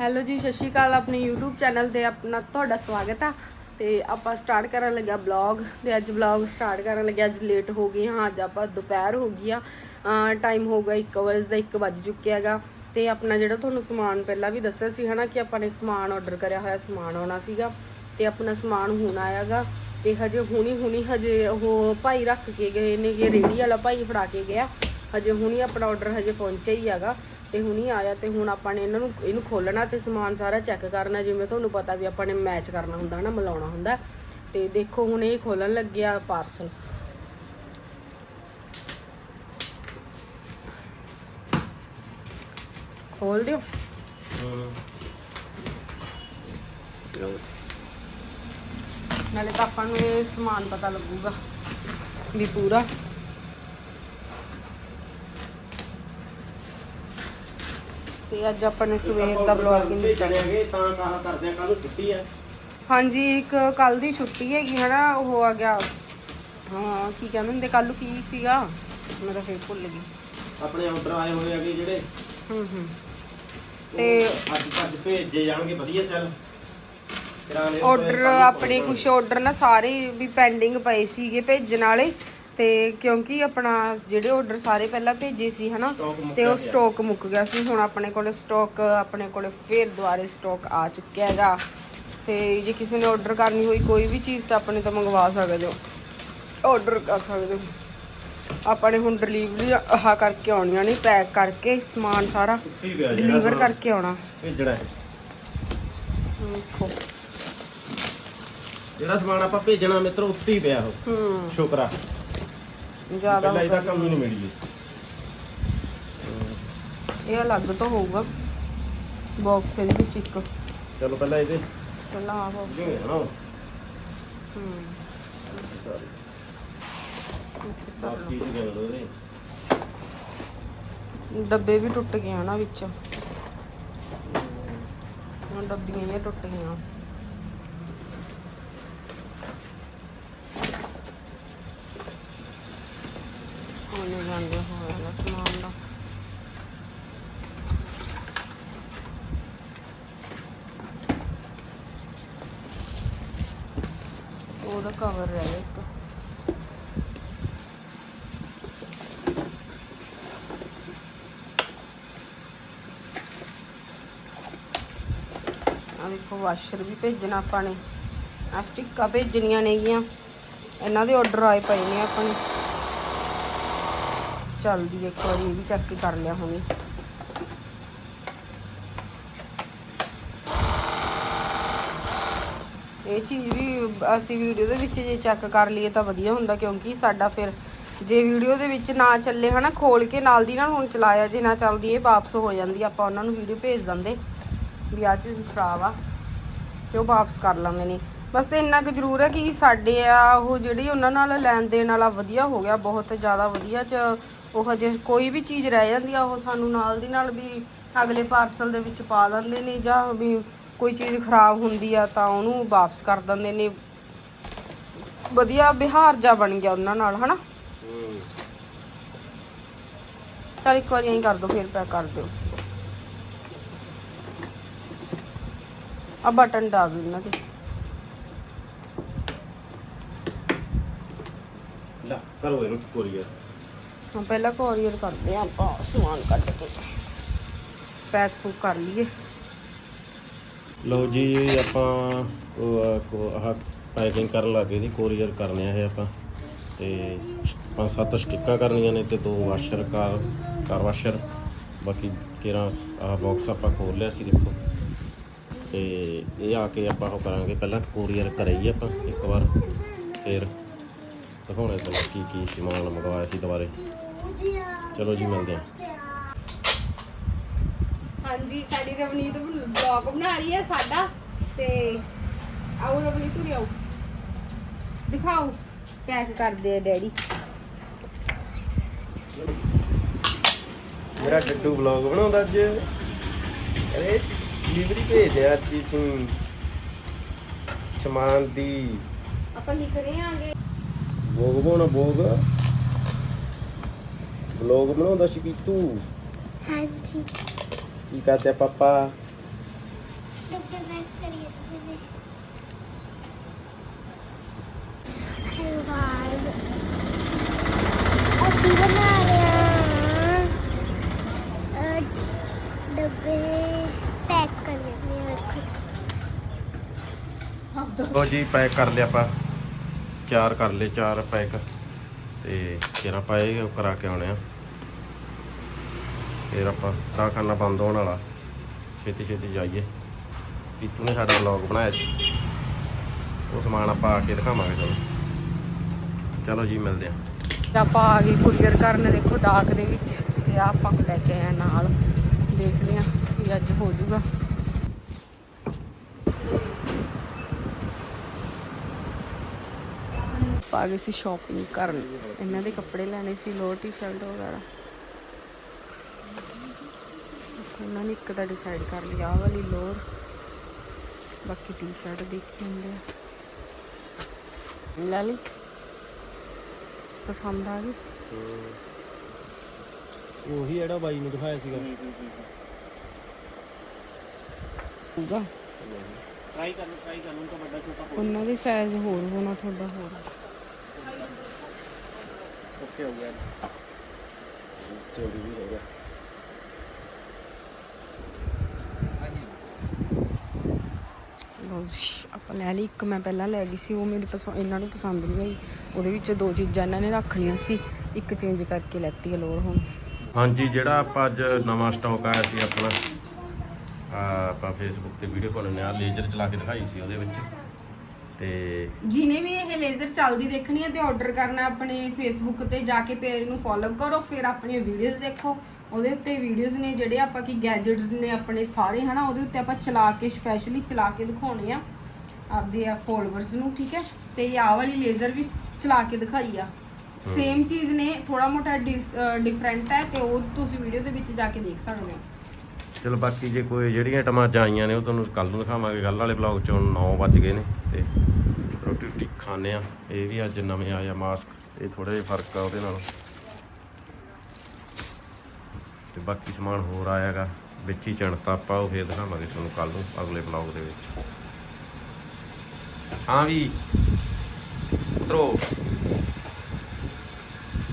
Hello ਜੀ, ਸਤਿ ਸ਼੍ਰੀ ਅਕਾਲ ਆਪਣੇ YouTube ਚੈਨਲ ਤੇ ਆਪਣਾ ਤੁਹਾਡਾ ਸਵਾਗਤ ਆ। ਤੇ ਆਪਾਂ ਸਟਾਰਟ ਕਰਨ ਲੱਗਿਆ ਬਲੌਗ ਤੇ ਅੱਜ ਬਲੌਗ ਸਟਾਰਟ ਕਰਨ ਲੱਗਿਆ, ਅੱਜ ਲੇਟ ਹੋ ਗਏ ਹਾਂ, ਅੱਜ ਆਪਾਂ ਦੁਪਹਿਰ ਹੋ ਗਈ ਆ। ਟਾਈਮ ਹੋ ਗਿਆ 1 ਵਜੇ ਦਾ 1 ਵੱਜ ਚੁੱਕਿਆ ਹੈਗਾ। ਤੇ ਆਪਣਾ ਜਿਹੜਾ ਤੁਹਾਨੂੰ ਸਮਾਨ ਪਹਿਲਾਂ ਵੀ ਦੱਸਿਆ ਸੀ ਹਨਾ ਕਿ ਆਪਾਂ ਨੇ ਸਮਾਨ ਆਰਡਰ ਕਰਿਆ ਹੋਇਆ, ਸਮਾਨ ਆਉਣਾ ਸੀਗਾ। ਤੇ ਆਪਣਾ ਸਮਾਨ ਹੁਣ ਆਇਆਗਾ ਤੇ ਹਜੇ ਹੁਣੀ ਹੁਣੀ ਹਜੇ ਉਹ ਭਾਈ ਰੱਖ ਕੇ ਗਏ ਨੇ, ਕਿ ਰੇੜੀ ਵਾਲਾ ਭਾਈ ਫੜਾ ਕੇ ਗਿਆ। ਹਜੇ ਹੁਣੀ ਆਪਣਾ ਆਰਡਰ ਹਜੇ ਪਹੁੰਚਿਆ ਹੀ ਹੈਗਾ। ਤੇ ਹੁਣੀ ਆਇਆ ਤੇ ਹੁਣ ਆਪਾਂ ਨੇ ਇਹਨਾਂ ਨੂੰ, ਇਹਨੂੰ ਖੋਲਣਾ ਤੇ ਸਮਾਨ ਸਾਰਾ ਚੈੱਕ ਕਰਨਾ, ਜਿਵੇਂ ਤੁਹਾਨੂੰ ਪਤਾ ਵੀ ਆਪਾਂ ਨੇ ਮੈਚ ਕਰਨਾ ਹੁੰਦਾ ਨਾ ਮਿਲਾਉਣਾ ਹੁੰਦਾ। ਤੇ ਦੇਖੋ ਹੁਣ ਇਹ ਖੋਲਣ ਲੱਗਿਆ ਪਾਰਸਲ ਖੋਲ ਦਿਓ। ਨਾਲੇ ਤਾਂ ਆਪਾਂ ਨੂੰ ਇਹ ਸਮਾਨ ਪਤਾ ਲੱਗੂਗਾ ਵੀ ਪੂਰਾ। ਤੇ ਅੱਜ ਆਪਾਂ ਨੇ ਸਵੇਰ ਦਾ ਵਲੌਗਿੰਗ ਚੜਿਆਗੇ ਤਾਂ ਕਹਾ ਕਰਦੇ ਆ ਕੱਲ ਨੂੰ ਛੁੱਟੀ ਹੈ ਹਾਂਜੀ ਇੱਕ ਕੱਲ ਦੀ ਛੁੱਟੀ ਹੈਗੀ ਹਨਾ ਉਹ ਆ ਗਿਆ। ਹਾਂ ਕੀ ਕਹਿੰਦੇ ਹੁੰਦੇ ਕੱਲ ਨੂੰ ਕੀ ਸੀਗਾ? ਮੈਂ ਤਾਂ ਫੇਰ ਭੁੱਲ ਗਈ। ਆਪਣੇ ਆਰਡਰ ਆਏ ਹੋਏ ਹੈਗੇ ਜਿਹੜੇ। ਹੂੰ ਹੂੰ। ਉਹ ਤੇ ਅੱਜ ਅੱਜ ਭੇਜੇ ਜਾਣਗੇ ਵਧੀਆ ਚੱਲ। ਆਰਡਰ ਆਪਣੇ ਕੁਝ ਆਰਡਰ ਨਾ ਸਾਰੇ ਵੀ ਪੈਂਡਿੰਗ ਪਏ ਸੀਗੇ ਭੇਜਣ ਵਾਲੇ। ਤੇ ਕਿਉਂਕਿ ਆਪਣਾ ਜਿਹੜੇ ਆਰਡਰ ਸਾਰੇ ਪਹਿਲਾਂ ਭੇਜੇ ਸੀ ਹਨਾ ਤੇ ਉਹ। ਸਟਾਕ ਮੁੱਕ ਗਿਆ ਸੀ। ਹੁਣ ਆਪਣੇ ਕੋਲੇ ਸਟਾਕ ਆਪਣੇ ਕੋਲੇ ਫੇਰ ਦੁਬਾਰੇ ਸਟਾਕ ਆ ਚੁੱਕਿਆ ਹੈਗਾ। ਤੇ ਜੇ ਕਿਸੇ ਨੇ ਆਰਡਰ ਕਰਨੀ ਹੋਈ ਕੋਈ ਵੀ ਚੀਜ਼ ਤਾਂ ਆਪਣੇ ਤੋਂ ਮੰਗਵਾ ਸਕਦੇ ਹੋ। ਆਰਡਰ ਕਰ ਸਕਦੇ ਹੋ। ਆਪਾਂ ਨੇ ਹੁਣ ਡਿਲੀਵਰੀ ਆਹ ਕਰਕੇ ਆਉਣੀਆਂ ਨਹੀਂ ਪੈਕ ਕਰਕੇ ਸਮਾਨ ਸਾਰਾ ਡਿਲੀਵਰ ਕਰਕੇ ਆਉਣਾ। ਭੇਜਣਾ ਹੈ। ਜਿਹੜਾ ਸਮਾਨ ਆਪਾਂ ਭੇਜਣਾ ਮਿੱਤਰੋ ਉੱਤੇ ਹੀ ਪਿਆ ਉਹ। ਹੂੰ। ਸ਼ੁਕਰਾ। ਜ਼ਿਆਦਾ ਪਹਿਲਾਂ ਇਹਦਾ ਕੰਮ ਹੀ ਨਹੀਂ ਮਿਲੀ ਇਹ ਅਲੱਗ ਤੋਂ ਹੋਊਗਾ। ਬਾਕਸ ਦੇ ਵਿੱਚ ਇੱਕ। ਚਲੋ ਪਹਿਲਾਂ ਇਹਦੇ। ਪਹਿਲਾਂ ਆਹ box, ਜਿਵੇਂ ਨਾ ਹੂੰ। ਬਾਕੀ ਚ ਗਏ ਉਹਦੇ ਡੱਬੇ ਵੀ ਟੁੱਟ ਗਏ ਹਨਾ ਵਿੱਚ। ਹੁਣ ਡੱਬੀਆਂ ਇਹ ਟੁੱਟ ਗਈਆਂ। ਉਹਨੇ ਜਾਂਦੇ ਹੋਇਆ ਨਾ ਸਮਾਨ ਦਾ। ਉਹਦਾ ਕਵਰ ਰਹਿ ਗਿਆ ਇੱਕ। ਆ ਦੇਖੋ ਵਾਸ਼ਰ ਵੀ ਭੇਜਣਾ ਆਪਾਂ ਨੇ। ਆ ਸਟਿੱਕਾਂ ਭੇਜਣੀਆਂ ਨੇਗੀਆਂ। ਇਹਨਾਂ ਦੇ ਆਰਡਰ ਆਏ ਪਏ ਨੇ ਆਪਾਂ ਨੇ। ਚੱਲਦੀ ਇੱਕ ਵਾਰੀ ਇਹ ਵੀ ਚੈੱਕ ਕਰ ਲਿਆ ਹੋਵੇ ਇਹ ਚੀਜ਼ ਵੀ ਅਸੀਂ ਵੀਡੀਓ ਦੇ ਵਿੱਚ ਜੇ ਚੈੱਕ ਕਰ ਲਈਏ ਤਾਂ ਵਧੀਆ ਹੁੰਦਾ, ਕਿਉਂਕਿ ਸਾਡਾ ਫਿਰ ਜੇ ਵੀਡੀਓ ਦੇ ਵਿੱਚ ਨਾ ਚੱਲੇ ਹਨਾ, ਖੋਲ ਕੇ ਨਾਲ ਦੀ ਨਾਲ ਹੁਣ ਚਲਾਇਆ, ਜੇ ਨਾ ਚੱਲਦੀ ਇਹ ਵਾਪਸ ਹੋ ਜਾਂਦੀ, ਆਪਾਂ ਉਹਨਾਂ ਨੂੰ ਵੀਡੀਓ ਭੇਜ ਦਿੰਦੇ ਵੀ ਆ ਚੀਜ਼ ਖਰਾਬ ਆ, ਤੇ ਉਹ ਵਾਪਸ ਕਰ ਲਾਂਗੇ ਨੇ ਬਸ ਇੰਨਾ ਕੁ ਜ਼ਰੂਰ ਹੈ ਕਿ ਸਾਡੇ ਆ ਉਹ ਜਿਹੜੀ ਉਹਨਾਂ ਨਾਲ ਲੈਣ ਦੇਣ ਵਾਲਾ ਵਧੀਆ ਹੋ ਗਿਆ, ਬਹੁਤ ਜ਼ਿਆਦਾ ਵਧੀਆ ਚ ਉਹ ਹਜੇ ਕੋਈ ਵੀ ਚੀਜ਼ ਰਹਿ ਜਾਂਦੀ ਆ, ਉਹ ਸਾਨੂੰ ਨਾਲ ਦੀ ਨਾਲ ਵੀ ਅਗਲੇ ਪਾਰਸਲ ਦੇ ਵਿੱਚ ਪਾ ਦਿੰਦੇ ਨੇ ਜਾਂ ਵੀ ਕੋਈ ਚੀਜ਼ ਖਰਾਬ ਹੁੰਦੀ ਆ ਤਾਂ ਉਹਨੂੰ ਵਾਪਸ ਕਰ ਦਿੰਦੇ ਨੇ। ਵਧੀਆ ਬਿਹਾਰ ਜਾ ਬਣ ਗਿਆ ਉਹਨਾਂ ਨਾਲ, ਹਨਾ? ਚਲ ਇੱਕ ਵਾਰੀ ਐਂ ਕਰ ਦੋ, ਫਿਰ ਪੈਕ ਕਰ ਦਿਓ। ਆ ਬਟਨ ਡਾਲ ਦਿਓ ਇਹਨਾਂ ਦੇ ਲੈ ਕਰੋ ਇਹਨੂੰ ਕੋਰੀਅਰ। ਹਾਂ ਪਹਿਲਾਂ ਕੋਰੀਅਰ ਕਰਦੇ ਆ ਆਪਾਂ ਸਮਾਨ ਕੱਢ ਕੇ। ਪੈਕ ਪੂਕ ਕਰ ਲਈਏ। ਲਓ ਜੀ ਆਪਾਂ ਉਹ ਕੋ ਆਹ ਪੈਕਿੰਗ ਕਰਨ ਲੱਗੇ ਜੀ ਕੋਰੀਅਰ ਕਰਨੇ ਆ ਇਹ ਆਪਾਂ। ਤੇ ਪੰਜ ਸੱਤ ਸਟਿੱਕਾਂ ਕਰਨੀਆਂ ਨੇ ਤੇ ਦੋ ਵਾਸ਼ਰ ਕਾਰ ਕਾਰ ਵਾਸ਼ਰ ਬਾਕੀ ਕਿਰਾਂ ਆਹ ਬਾਕਸ ਆਪਾਂ ਖੋਲ ਲਿਆ ਸੀ ਦੇਖੋ। ਤੇ ਇਹ ਆ ਕੇ ਆਪਾਂ ਉਹ ਕਰਾਂਗੇ ਪਹਿਲਾਂ ਕੋਰੀਅਰ ਕਰਾਈ ਆਪਾਂ ਇੱਕ ਵਾਰ ਫਿਰ ਦਿਖਾਉਣਾ ਤੁਹਾਨੂੰ ਕੀ ਕੀ ਸਮਾਨ ਮੰਗਵਾਇਆ ਸੀ ਦੁਬਾਰੇ। ਚਲੋ ਜੀ ਮਿਲਦੇ ਹਾਂ। ਹਾਂਜੀ ਸਾਡੀ ਰਵਨੀਤ ਬਲੌਗ ਬਣਾ ਰਹੀ ਹੈ ਸਾਡਾ। ਤੇ ਆਓ ਰਵਨੀਤ ਉਰੇ ਆਓ। ਦਿਖਾਓ। ਪੈਕ ਕਰਦੇ ਆ ਡੈਡੀ। ਮੇਰਾ ਟੱਟੂ ਵਲੌਗ ਬਣਾਉਂਦਾ ਅੱਜ। ਅਰੇ ਡਿਲੀਵਰੀ ਭੇਜਿਆ ਅੱਜ ਤੂੰ ਸਮਾਨ ਦੀ। ਆਪਾਂ ਲਿਖ ਰਹੇ ਆਂਗੇ ਬੋਗ ਬਣਾਉਣਾ ਬੋਗ ਵਲੌਗ ਬਣਾਉਂਦਾ ਸੀ ਵੀ ਤੂੰ ਹਾਂਜੀ। ਕੀ ਕਰਦੇ ਪਾਪਾ? ਡੱਬੇ ਪੈਕ ਕਰੀਏ ਤੁਸੀਂ ਹੈਲੋ ਗਾਇਸ ਅਸੀਂ ਬਣਾ ਰਹੇ ਹਾਂ ਅਹ, ਡੱਬੇ ਪੈਕ ਕਰ ਰਹੇ ਹਾਂ। ਵੇਖੋ ਲੋ ਜੀ ਪੈਕ ਕਰ ਲਿਆ ਆਪਾਂ। ਚਾਰ ਕਰ ਲਏ, ਚਾਰ ਪੈਕ। ਤੇ ਕਿਹੜਾ ਪਾਏ ਉਹ ਕਰਾ ਕੇ ਆਉਣੇ ਆ। ਫਿਰ ਆਪਾਂ ਤਾਂ ਕਰਨਾ ਬੰਦ ਹੋਣ ਵਾਲਾ। ਛੇਤੀ ਛੇਤੀ ਜਾਈਏ। ਪੀਤੂ ਨੇ ਸਾਡਾ ਵਲੌਗ ਬਣਾਇਆ ਸੀ। ਉਹ ਸਮਾਨ ਆਪਾਂ ਆ ਕੇ ਦਿਖਾਵਾਂਗੇ ਚਲੋ ਚਲੋ ਜੀ, ਮਿਲਦੇ ਆ। ਆਪਾਂ ਆ ਗਏ ਕੁਰੀਅਰ ਕਰਨ, ਦੇਖੋ, ਡਾਕ ਦੇ ਵਿੱਚ। ਤੇ ਆਪਾਂ ਲੈ ਕੇ ਆਏ ਨਾਲ। ਦੇਖਦੇ ਆ ਵੀ ਅੱਜ ਹੋ ਜਾਊਗਾ ਪਾ ਗਏ ਸੀ ਸ਼ਾਪਿੰਗ ਕਰਨ। ਇਹਨਾਂ ਦੇ ਕੱਪੜੇ ਲੈਣੇ ਸੀ ਲੋਅਰ ਟੀ-ਸ਼ਰਟ ਵਗੈਰਾ। ਉਹਨਾਂ ਨੇ ਇੱਕ ਤਾਂ ਡਿਸਾਈਡ ਕਰ ਲਿਆ ਆਹ ਵਾਲੀ ਲੋਅਰ ਬਾਕੀ ਟੀ-ਸ਼ਰਟ ਦੇਖੀ ਹੁੰਦੇ ਆ। ਲੈ ਲਈ। ਪਸੰਦ ਆ ਗਈ? ਉਹੀ ਜਿਹੜਾ ਬਾਈ ਨੂੰ ਦਿਖਾਇਆ ਸੀਗਾ। ਹੋਊਗਾ? ਟਰਾਈ ਕਰ ਟਰਾਈ ਕਰ ਤਾਂ ਵੱਡਾ ਛੋਟਾ ਉਹਨਾਂ ਦੀ ਸਾਈਜ਼ ਹੋਰ ਹੋਣਾ ਤੁਹਾਡਾ ਹੋਰ। ਓਕੇ ਹੋ ਗਿਆ ਚੌੜੀ ਵੀ ਹੋ ਗਿਆ ਲਓ ਜੀ ਆਪਾਂ ਲੈ ਲਈ ਇੱਕ ਮੈਂ ਪਹਿਲਾਂ ਲੈ ਗਈ ਸੀ ਉਹ ਮੇਰੀ ਪਸੰਦ ਇਹਨਾਂ ਨੂੰ ਪਸੰਦ ਨਹੀਂ ਆਈ। ਉਹਦੇ ਵਿੱਚੋਂ ਦੋ ਚੀਜ਼ਾਂ ਇਹਨਾਂ ਨੇ ਰੱਖ ਲਈਆਂ ਸੀ ਇੱਕ ਚੇਂਜ ਕਰਕੇ ਲੈਤੀ ਹੈ ਲੋਰ ਹੁਣ। ਹਾਂਜੀ ਜਿਹੜਾ ਆਪਾਂ ਅੱਜ ਨਵਾਂ ਸਟਾਕ ਆਇਆ ਸੀ ਆਪਣਾ ਆਹ ਆਪਾਂ ਫੇਸਬੁੱਕ ਤੇ ਵੀਡੀਓ ਪਾਉਣੇ ਆ ਲੇਜ਼ਰ ਚਲਾ ਕੇ ਦਿਖਾਈ ਸੀ ਉਹਦੇ ਵਿੱਚ। ਤੇ ਜਿਨੇ ਵੀ ਇਹ ਲੇਜ਼ਰ ਚੱਲਦੀ ਦੇਖਣੀ ਹੈ ਤੇ ਆਰਡਰ ਕਰਨਾ ਆਪਣੇ ਫੇਸਬੁੱਕ ਤੇ ਜਾ ਕੇ ਪੇਜ ਨੂੰ ਫੋਲੋ ਕਰੋ ਫਿਰ ਆਪਣੀਆਂ ਵੀਡੀਓਜ਼ ਦੇਖੋ। ਉਹਦੇ ਉੱਤੇ ਵੀਡੀਓਜ਼ ਨੇ ਜਿਹੜੇ ਆਪਾਂ ਕੀ ਗੈਜਟਸ ਨੇ ਆਪਣੇ ਸਾਰੇ ਹਨਾ ਉਹਦੇ ਉੱਤੇ ਆਪਾਂ ਚਲਾ ਕੇ ਸਪੈਸ਼ਲੀ ਚਲਾ ਕੇ ਦਿਖਾਉਣੇ ਆ। ਆਪਦੇ ਆ ਫੋਲੋਵਰਸ ਨੂੰ ਠੀਕ ਹੈ? ਤੇ ਇਹ ਆਹ ਵਾਲੀ ਲੇਜ਼ਰ ਵੀ ਚਲਾ ਕੇ ਦਿਖਾਈ ਆ। ਸੇਮ ਚੀਜ਼ ਨੇ ਥੋੜਾ ਮੋਟਾ ਡਿਫਰੈਂਟ ਹੈ ਤੇ ਉਹ ਤੁਸੀਂ ਵੀਡੀਓ ਦੇ ਵਿੱਚ ਜਾ ਕੇ ਦੇਖ ਸਕਦੇ ਹੋ। ਚਲੋ ਬਾਕੀ ਜੇ ਕੋਈ ਜਿਹੜੀਆਂ ਆਈਟਮਾਂ ਅੱਜ ਆਈਆਂ ਨੇ, ਉਹ ਤੁਹਾਨੂੰ ਕੱਲ ਨੂੰ ਦਿਖਾਵਾਂਗੇ। ਕੱਲ ਵਾਲੇ ਬਲੌਗ 'ਚ ਹੁਣ 9 ਵੱਜ ਗਏ ਨੇ ਤੇ ਰੋਟੀ ਰੋਟੀ ਖਾਣੇ ਆ। ਇਹ ਵੀ ਅੱਜ ਨਵੇਂ ਆਇਆ ਮਾਸਕ ਇਹ ਥੋੜਾ ਜਿਹਾ ਫ਼ਰਕ ਆ ਉਹਦੇ ਨਾਲ। ਤੇ ਬਾਕੀ ਸਮਾਨ ਹੋਰ ਆਇਆਗਾ। ਵਿੱਚ ਹੀ ਚਣਤਾ ਆਪਾਂ, ਉਹ ਫੇਰ ਦਿਖਾਵਾਂਗੇ ਤੁਹਾਨੂੰ ਕੱਲ ਨੂੰ ਅਗਲੇ ਬਲੌਗ ਦੇ ਵਿੱਚ। ਹਾਂ ਵੀ ਉਤਰੋ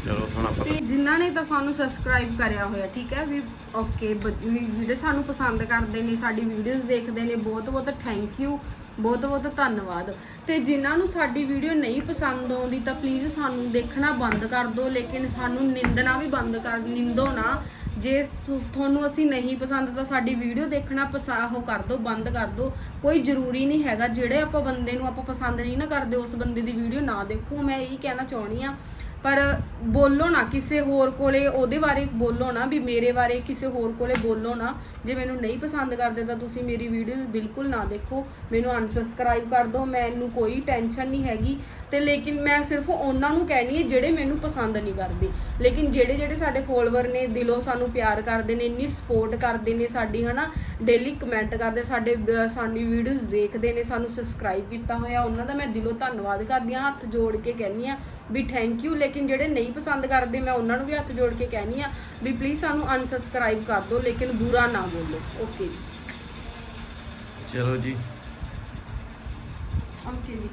ਚਲੋ ਹੁਣ ਆਪਾਂ ਤੇ ਜਿਨ੍ਹਾਂ ਨੇ ਤਾਂ ਸਾਨੂੰ ਸਬਸਕ੍ਰਾਈਬ ਕਰਿਆ ਹੋਇਆ, ਠੀਕ ਹੈ? ਵੀ ਓਕੇ ਜਿਹੜੇ ਸਾਨੂੰ ਪਸੰਦ ਕਰਦੇ ਨੇ, ਸਾਡੀ ਵੀਡੀਓਜ਼ ਦੇਖਦੇ ਨੇ ਬਹੁਤ ਬਹੁਤ ਥੈਂਕ ਯੂ ਬਹੁਤ ਬਹੁਤ ਧੰਨਵਾਦ। ਤੇ ਜਿਨ੍ਹਾਂ ਨੂੰ ਸਾਡੀ ਵੀਡੀਓ ਨਹੀਂ ਪਸੰਦ ਆਉਂਦੀ, ਤਾਂ ਪਲੀਜ਼ ਸਾਨੂੰ ਦੇਖਣਾ ਬੰਦ ਕਰ ਦਿਓ, ਲੇਕਿਨ ਸਾਨੂੰ ਨਿੰਦਣਾ ਵੀ ਬੰਦ ਕਰ, ਨਿੰਦੋ ਨਾ। ਜੇ ਤੁਹਾਨੂੰ ਅਸੀਂ ਨਹੀਂ ਪਸੰਦ, ਤਾਂ ਸਾਡੀ ਵੀਡੀਓ ਦੇਖਣਾ ਪਸਾ, ਉਹ ਕਰ ਦਿਓ, ਬੰਦ ਕਰ ਦਿਓ। ਕੋਈ ਜ਼ਰੂਰੀ ਨਹੀਂ ਹੈਗਾ, ਜਿਹੜੇ ਆਪਾਂ ਬੰਦੇ ਨੂੰ ਆਪਾਂ ਪਸੰਦ ਨਹੀਂ ਨਾ ਕਰਦੇ, ਉਸ ਬੰਦੇ ਦੀ ਵੀਡੀਓ ਨਾ ਦੇਖੋ। ਮੈਂ ਇਹੀ ਕਹਿਣਾ ਚਾਹਣੀ ਆ ਪਰ ਬੋਲੋ ਨਾ, ਕਿਸੇ ਹੋਰ ਕੋਲੇ ਉਹਦੇ ਬਾਰੇ ਬੋਲੋ ਨਾ, ਵੀ ਮੇਰੇ ਬਾਰੇ ਕਿਸੇ ਹੋਰ ਕੋਲੇ ਬੋਲੋ ਨਾ। ਜੇ ਮੈਨੂੰ ਨਹੀਂ ਪਸੰਦ ਕਰਦੇ ਤਾਂ ਤੁਸੀਂ ਮੇਰੀ ਵੀਡੀਓਜ਼ ਬਿਲਕੁਲ ਨਾ ਦੇਖੋ। ਮੈਨੂੰ ਅਨਸਬਸਕ੍ਰਾਈਬ ਕਰ ਦਿਓ, ਮੈਨੂੰ ਕੋਈ ਟੈਨਸ਼ਨ ਨਹੀਂ ਹੈਗੀ। ਤੇ ਲੇਕਿਨ ਮੈਂ ਸਿਰਫ ਉਹਨਾਂ ਨੂੰ ਕਹਿਣੀ ਹੈ ਜਿਹੜੇ ਮੈਨੂੰ ਪਸੰਦ ਨਹੀਂ ਕਰਦੇ। ਲੇਕਿਨ ਜਿਹੜੇ ਜਿਹੜੇ ਸਾਡੇ ਫੋਲੋਵਰ ਨੇ, ਦਿਲੋਂ ਸਾਨੂੰ ਪਿਆਰ ਕਰਦੇ ਨੇ, ਇੰਨੀ ਸਪੋਰਟ ਕਰਦੇ ਨੇ ਸਾਡੀ, ਹਨਾ ਡੇਲੀ ਕਮੈਂਟ ਕਰਦੇ, ਸਾਡੇ, ਅਹ, ਸਾਡੀ ਵੀਡੀਓਜ਼ ਦੇਖਦੇ ਨੇ, ਸਾਨੂੰ ਸਬਸਕ੍ਰਾਈਬ ਕੀਤਾ ਹੋਇਆ, ਉਹਨਾਂ ਦਾ ਮੈਂ ਦਿਲੋਂ ਧੰਨਵਾਦ ਕਰਦੀ ਹਾਂ, ਹੱਥ ਜੋੜ ਕੇ ਕਹਿੰਦੀ ਆ ਵੀ ਥੈਂਕ ਯੂ ਲੇਕਿਨ ਜਿਹੜੇ ਨਹੀਂ ਪਸੰਦ ਕਰਦੇ ਮੈਂ ਉਹਨਾਂ ਨੂੰ ਵੀ ਹੱਥ ਜੋੜ ਕੇ ਕਹਿੰਦੀ ਆ ਵੀ ਪਲੀਜ਼ ਸਾਨੂੰ ਅਨਸਬਸਕ੍ਰਾਈਬ ਕਰ ਦਿਓ ਲੇਕਿਨ ਬੁਰਾ ਨਾ ਬੋਲੋ। ਓਕੇ ਚਲੋ ਜੀ। ਓਕੇ ਜੀ।